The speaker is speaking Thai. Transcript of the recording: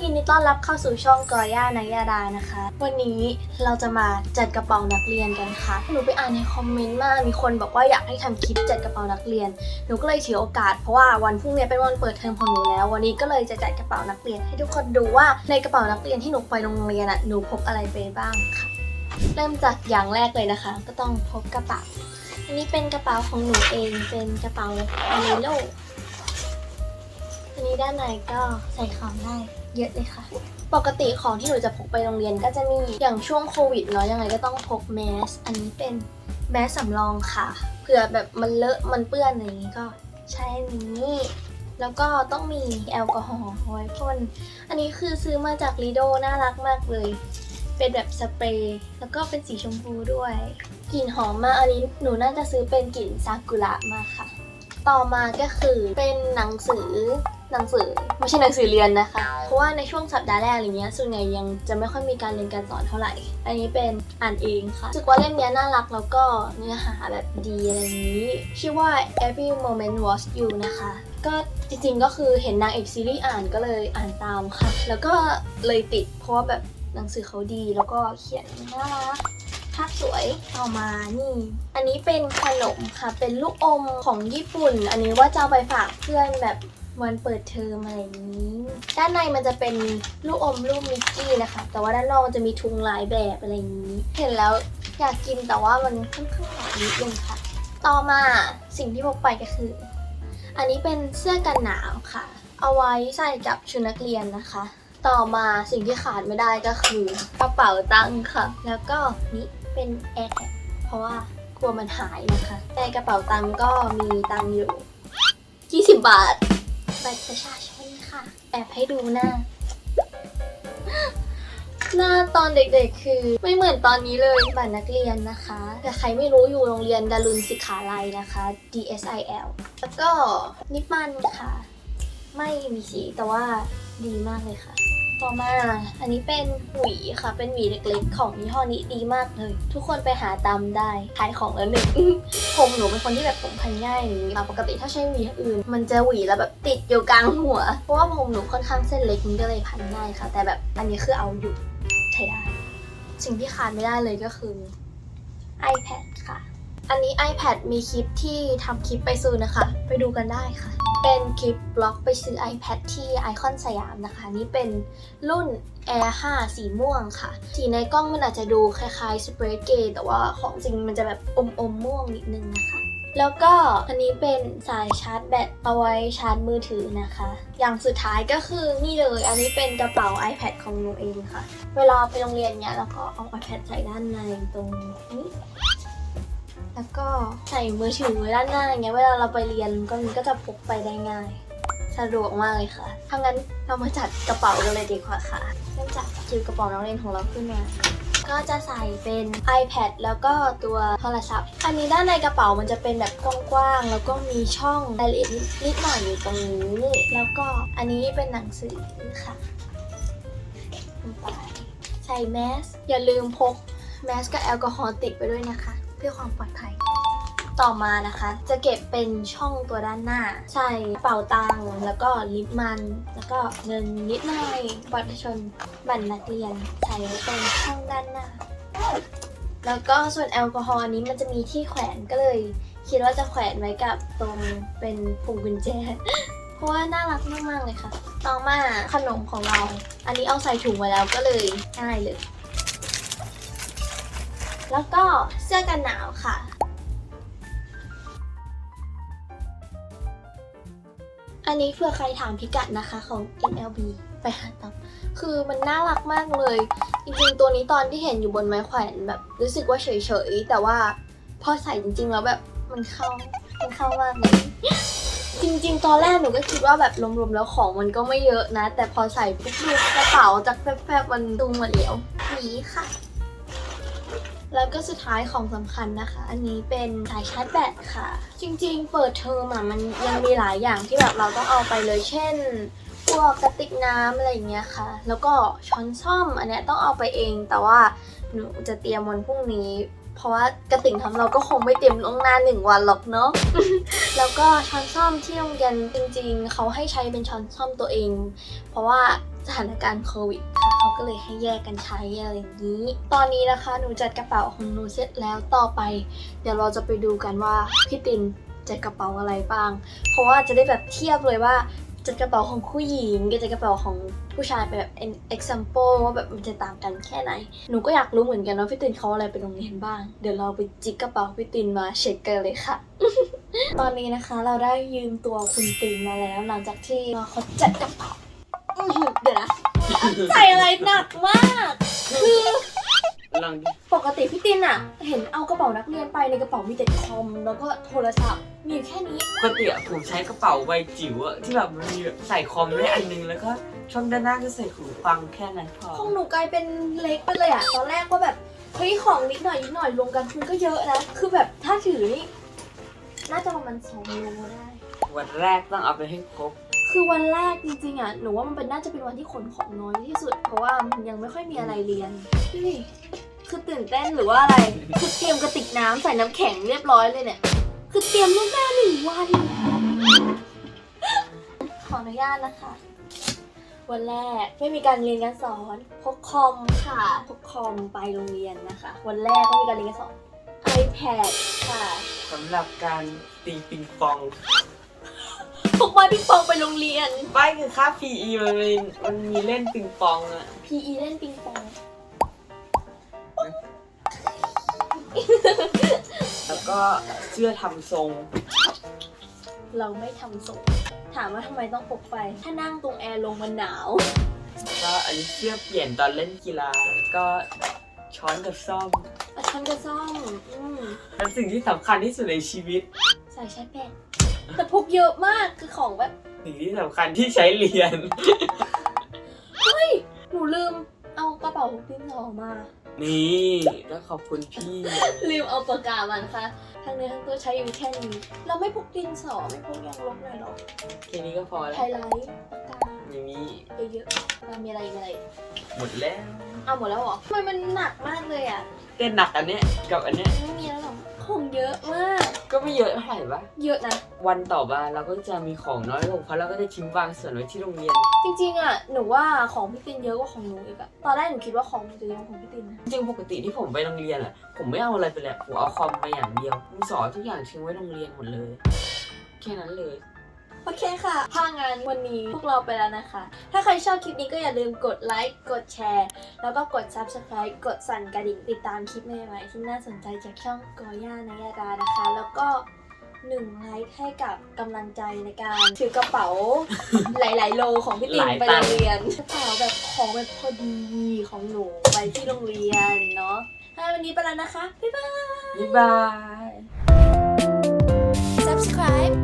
ยินดีต้อนรับเข้าสู่ช่องกอย่านายาดานะคะ วันนี้เราจะมาจัดกระเป๋านักเรียนกันค่ะ หนูไปอ่านในคอมเมนต์มา มีคนบอกว่าอยากให้ทำคลิปจัดกระเป๋านักเรียน หนูก็เลยถือโอกาสเพราะว่าวันพรุ่งนี้เป็นวันเปิดเทอมของหนูแล้ว วันนี้ก็เลยจะจัดกระเป๋านักเรียน ให้ทุกคนดูว่าในกระเป๋านักเรียนที่หนูไปโรงเรียนอะหนูพกอะไรไปบ้างค่ะ เริ่มจากอย่างแรกเลยนะคะ ก็ต้องพกกระเป๋า อันนี้เป็นกระเป๋าของหนูเอง เป็นกระเป๋าอเมโลอันนี้ด้านในก็ใส่ของได้ เยอะเลยค่ะ ปกติของที่หนูจะพกไปโรงเรียนก็จะมีอย่างช่วงโควิดเนาะยังไงก็ต้องพกแมส อันนี้เป็นแมสสำรองค่ะ เผื่อแบบมันเลอะมันเปื้อนอะไรอย่างนี้ก็ใช้นี้ แล้วก็ต้องมีแอลกอฮอล์ไว้พ่น อันนี้คือซื้อมาจากลีโดน่ารักมากเลย เป็นแบบสเปรย์แล้วก็เป็นสีชมพูด้วย กลิ่นหอมมากอันนี้หนูน่าจะซื้อเป็นกลิ่นซากุระมาค่ะ ต่อมาก็คือเป็นหนังสือหนังสือไม่ใช่หนังสือเรียนนะคะ เพราะว่าในช่วงสัปดาห์แรกอะไรเงี้ยส่วนใหญ่ยังจะไม่ค่อยมีการเรียนการสอนเท่าไหร่ อันนี้เป็นอ่านเองค่ะรู้สึกว่าเล่มเนี้ยน่ารักแล้วก็เนื้อหาแบบดีอะไรอย่างนี้ ชื่อว่า Every Moment Was You นะคะ ก็จริงๆก็คือเห็นนางเอกซีรีส์อ่านก็เลยอ่านตามค่ะ แล้วก็เลยติดเพราะว่าแบบหนังสือเขาดีแล้วก็เขียนน่ารัก ภาพสวยต่อมานี่ อันนี้เป็นขนมค่ะ เป็นลูกอมของญี่ปุ่น อันนี้ว่าจะเอาไปฝากเพื่อนแบบวันเปิดเทอมอะไรนี้ ด้านในมันจะเป็นลูกอมรูปมิกกี้นะคะ แต่ว่าด้านนอกมันจะมีทุงหลายแบบอะไรนี้ เห็นแล้วอยากกินแต่ว่ามันค่อนข้างหายนิดนึงค่ะ ต่อมาสิ่งที่พกไปก็คือ อันนี้เป็นเสื้อกันหนาวค่ะ เอาไว้ใส่กับชุดนักเรียนนะคะ ต่อมาสิ่งที่ขาดไม่ได้ก็คือกระเป๋าตังค์ค่ะ แล้วก็นี่ เป็น AirTag เพราะว่ากลัวมันหายนะคะในกระเป๋าตังก็มีตังอยู่ 20 บาทบัตรประชาชนค่ะ แอบให้ดูหน้า หน้าตอนเด็กๆคือ ไม่เหมือนตอนนี้เลยบัตรนักเรียนนะคะแต่ใครไม่รู้อยู่โรงเรียนดารุณสิกขาลัยนะคะ DSIL แล้วก็นิปมันค่ะ ไม่มีสีแต่ว่าดีมากเลยค่ะ ต่อมาอันนี้เป็นหวีค่ะ เป็นหวีเล็กๆ ของยี่ห้อนี้ดีมากเลย ทุกคนไปหาตามได้ขายของแล้วหนึ่งผมหนูเป็นคนที่แบบผมพันง่ายอย่างนี้ค่ะปกติถ้าใช้หวีอื่น มันจะหวีแล้วแบบติดอยู่กลางหัว เพราะว่าผมหนูค่อนข้างเส้นเล็กมันก็เลยพันง่ายค่ะ แต่แบบอันนี้คือเอาอยู่ใช้ได้ สิ่งที่ขาดไม่ได้เลยก็คือ iPad ค่ะ อันนี้ iPad มีคลิปที่ทำคลิปไปซื้อนะคะ ไปดูกันได้ค่ะ เป็นคลิปบล็อกไปซื้อ iPad ที่ไอคอนสยามนะคะ นี่เป็นรุ่น Air 5 สีม่วงค่ะ สีในกล้องมันอาจจะดูคล้ายๆ Spray Gray แต่ว่าของจริงมันจะแบบอมอมๆม่วงนิดนึงนะคะ แล้วก็อันนี้เป็นสายชาร์จแบตเอาไว้ชาร์จมือถือนะคะ อย่างสุดท้ายก็คือนี่เลย อันนี้เป็นกระเป๋า iPad ของหนูเองค่ะ เวลาไปโรงเรียนเนี้ยแล้วก็เอา iPad ใส่ด้านในตรงนี้ แล้วก็ใส่มือถือไว้ด้านหน้าอย่างเงี้ยเวลาเราไปเรียนก็มันก็จะพกไปได้ง่าย สะดวกมากเลยค่ะถ้างั้นเรามาจัดกระเป๋ากันเลยดีกว่าค่ะเริ่มจากจิวกระเป๋านักเรียนของเราขึ้นมาก็จะใส่เป็น iPad แล้วก็ตัวโทรศัพท์ อันนี้ด้านในกระเป๋ามันจะเป็นแบบกว้างๆ แล้วก็มีช่องรายละเอียดนิดหน่อยอยู่ตรงนี้ แล้วก็อันนี้เป็นหนังสือค่ะใส่แมส อย่าลืมพกแมสกับแอลกอฮอล์ติดไปด้วยนะคะ พื่อความปลอดภัย ต่อมานะคะ จะเก็บเป็นช่องตัวด้านหน้าใส่กระเป๋าตังค์แล้วก็ลิปมัน แล้วก็เงินนิดหน่อยบัตรประชาชนบัตรนักเรียนใส่ไว้ตรงช่องด้านหน้า แล้วก็ส่วนแอลกอฮอล์นี้มันจะมีที่แขวนก็เลย คิดว่าจะแขวนไว้กับตรงเป็นพวงกุญแจเพราะว่าน่ารักมากๆเลยค่ะ ต่อมาขนมของเรา อันนี้เอาใส่ถุงไว้แล้วก็เลยง่ายเลย แล้วก็เสื้อกันหนาวค่ะ อันนี้เพื่อใครถามพิกัดนะคะของ NLB ไปหาตามคือมันน่ารักมากเลย จริงๆตัวนี้ตอนที่เห็นอยู่บนไม้แขวนแบบ รู้สึกว่าเฉยๆ แต่ว่าพอใส่จริงๆแล้วแบบมันเข้ามันเข้ามากเลยจริงๆ ตอนแรกหนูก็คิดว่าแบบรวมๆแล้วของมันก็ไม่เยอะนะ แต่พอใส่ปุ๊บกระเป๋าจากแฟบๆมันดูหมดแล้วนี้ค่ะ แล้วก็สุดท้ายของสำคัญนะคะ อันนี้เป็นสายชาร์จแบตค่ะ จริงๆ เปิดเทอมอะมันยังมีหลายอย่างที่แบบเราต้องเอาไปเลย เช่น พวกกระติกน้ำอะไรอย่างเงี้ยค่ะ แล้วก็ช้อนซ่อมอันเนี้ยต้องเอาไปเอง แต่ว่าหนูจะเตรียมวันพรุ่งนี้เพราะว่ากระติกทำเราก็คงไม่เตรียมล่วงหน้าหนึ่งวันหรอกเนาะ แล้วก็ช้อนซ่อมที่โรงเรียนจริงๆ เขาให้ใช้เป็นช้อนซ่อมตัวเอง เพราะว่า สถานการณ์โควิดค่ะเขาก็เลยให้แยกกันใช้อะไรอย่างนี้ ตอนนี้นะคะหนูจัดกระเป๋าของหนูเสร็จแล้วต่อไป เดี๋ยวเราจะไปดูกันว่าพี่ตินจัดกระเป๋าอะไรบ้าง เพราะว่าจะได้แบบเทียบเลยว่าจัดกระเป๋าของผู้หญิงกับจัดกระเป๋าของผู้ชายเป็นแบบ example ว่าแบบมันจะต่างกันแค่ไหน หนูก็อยากรู้เหมือนกันว่าพี่ตินเขาอาอะไรไปโรงเรียนบ้าง เดี๋ยวเราไปจิกกระเป๋าพี่ตินมาเช็คกันเลยค่ะ ตอนนี้นะคะเราได้ยืมตัวคุณตินมาแล้ว หลังจากที่เขาจัดกระเป๋า ใส่อะไรหนักมาก คือลองดิปกติพี่ตินอะเห็นเอากระเป๋านักเรียนไปในกระเป๋ามีแต่คอม แล้วก็โทรศัพท์มีอยู่แค่นี้ ปกติอะผมใช้กระเป๋าใบจิ๋วอะที่แบบมันมีแบบใส่คอมได้อันนึงแล้วก็ช่องด้านหน้าก็ใส่หูฟังแค่นั้นพอของหนูกลายเป็นเล็กไปเลยอะตอนแรกว่าแบบเฮ้ยของนิดหน่อยนิดหน่อยรวมกันมันก็เยอะนะคือแบบถ้าถือนี่น่าจะประมาณสองโลได้วันแรกต้องเอาไปให้ครบ คือวันแรกจริงๆอะหนูว่ามันเป็นน่าจะเป็นวันที่ขนของน้อยที่สุด เพราะว่ามันยังไม่ค่อยมีอะไรเรียนนี่คือตื่นเต้นหรือว่าอะไรคือเตรียมกระติกน้ำใส่น้ำแข็งเรียบร้อยเลยเนี่ย คือเตรียมล่วงหน้าหนึ่งวัน ขออนุญาตนะคะ วันแรกไม่มีการเรียนการสอนพกคอมค่ะพกคอมไปโรงเรียนนะคะ วันแรกไม่มีการเรียนการสอน iPad ค่ะ สำหรับการตีปิงปอง พกไม้ปิงปองไปโรงเรียนไม่คือค่า PE มันมีมันมีเล่นปิงปองอะ PE เล่นปิงปอง แล้วก็เสื้อทำทรง เราไม่ทำส่งถามว่าทำไมต้องพกไป ถ้านั่งตรงแอร์ลงมันหนาว ก็อันนี้เสื้อเปลี่ยนตอนเล่นกีฬาแล้วก็ช้อนกับซ่อมอาชันก็ซ่อมอืมและสิ่งที่สำคัญที่สุดในชีวิตใส่ใช้แป้ง แต่พกเยอะมากคือของแบบสิ่งที่สำคัญที่ใช้เรียน หนูลืมเอากระเป๋าดินสอมา นี่ก็ขอบคุณพี่ลืมเอาปากกามันค่ะทั้งเนื้อทั้งตัวใช้อยู่แค่นี้ เราไม่พกดินสอไม่พกยางลบเลยหรอแค่นี้ก็พอไฮแล้วไลท์ปากกาไม่มีเยอะๆเรามีอะไรอีกอะไรหมดแล้วเอาหมดแล้วเหรอทำไมมันหนักมากเลยอะเต้นหนักอันเนี้ยกับอันเนี้ย ไม่มีแล้วหรอ ของเยอะมาก ก็ไม่เยอะเท่าไหร่ปะเยอะนะ วันต่อมาเราก็จะมีของน้อยลงเพราะเราก็จะทิ้งบางส่วนไว้ที่โรงเรียน จริงๆอะหนูว่าของพี่ตินเยอะกว่าของหนูอีกอะตอนแรกหนูคิดว่าของหนูจะเยอะกว่าของพี่ตินนะจริงๆปกติที่ผมไปโรงเรียนอะผมไม่เอาอะไรไปเลยผมเอาคอมไปอย่างเดียวมึงสอนทุกอย่างทิ้งไว้โรงเรียนหมดเลย แค่นั้นเลย โอเคค่ะ ถ้างานวันนี้พวกเราไปแล้วนะคะ ถ้าใครชอบคลิปนี้ก็อย่าลืมกดไลค์ กดแชร์ แล้วก็กด subscribe กดสั่นกระดิ่งติดตามคลิปใหม่ๆที่น่าสนใจจากช่องกอย่านายาดานะคะ แล้วก็หนึ่งไลค์ให้กับกำลังใจในการถือกระเป๋า หลาย ๆ โลของพี่ติหนลายไปตัโรงงค์เรียนกระเป๋าแบบของแบบพอดีของหนูไปที่โรงเรียนเนาะถ้าวันนี้ไปแล้วนะคะ บ๊ายบาย บ๊ายบาย